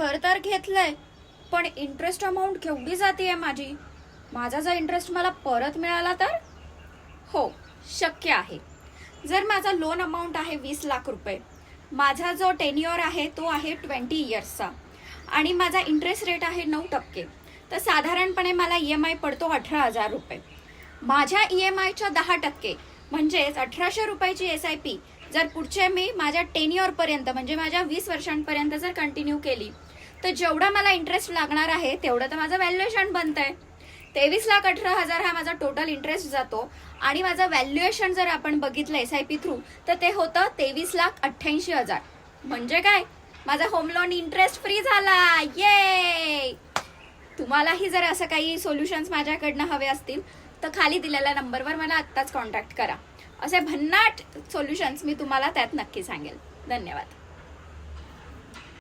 घर तर घेतलंय पण इंटरेस्ट अमाऊंट केवढी जाते माझी? माझा जर इंटरेस्ट मला परत मिळाला तर? हो शक्य आहे. जर माझा लोन अमाऊंट आहे वीस लाख रुपये माझा जो टेन्युअर आहे तो आहे ट्वेंटी इयर्सचा आणि माझा इंटरेस्ट रेट आहे नऊ टक्के तर साधारणपणे मला ई एम आय पडतो अठरा हजार रुपये. माझ्या ई एम आयच्या दहा टक्के म्हणजेच अठराशे रुपयाची एस आय पी जर पुढचे मी माझ्या टेन इयरपर्यंत म्हणजे माझ्या वीस वर्षांपर्यंत जर कंटिन्यू केली तर जेवढा मला इंटरेस्ट लागणार आहे तेवढं तर माझं व्हॅल्युएशन बनतंय. तेवीस लाख अठरा हजार हा माझा टोटल इंटरेस्ट जातो. आणि माझं व्हॅल्युएशन जर आपण बघितलं एस आय पी थ्रू तर ते होतं तेवीस लाख अठ्ठ्याऐंशी हजार. म्हणजे काय? माझा होम लोन इंटरेस्ट फ्री झाला. ये तुम्हालाही जर असं काही सोल्युशन्स माझ्याकडनं हवे असतील तर खाली दिलेल्या नंबरवर मला आत्ताच कॉन्टॅक्ट करा. असे भन्नाट सोल्युशन्स मी तुम्हाला त्यात नक्की सांगेल. धन्यवाद.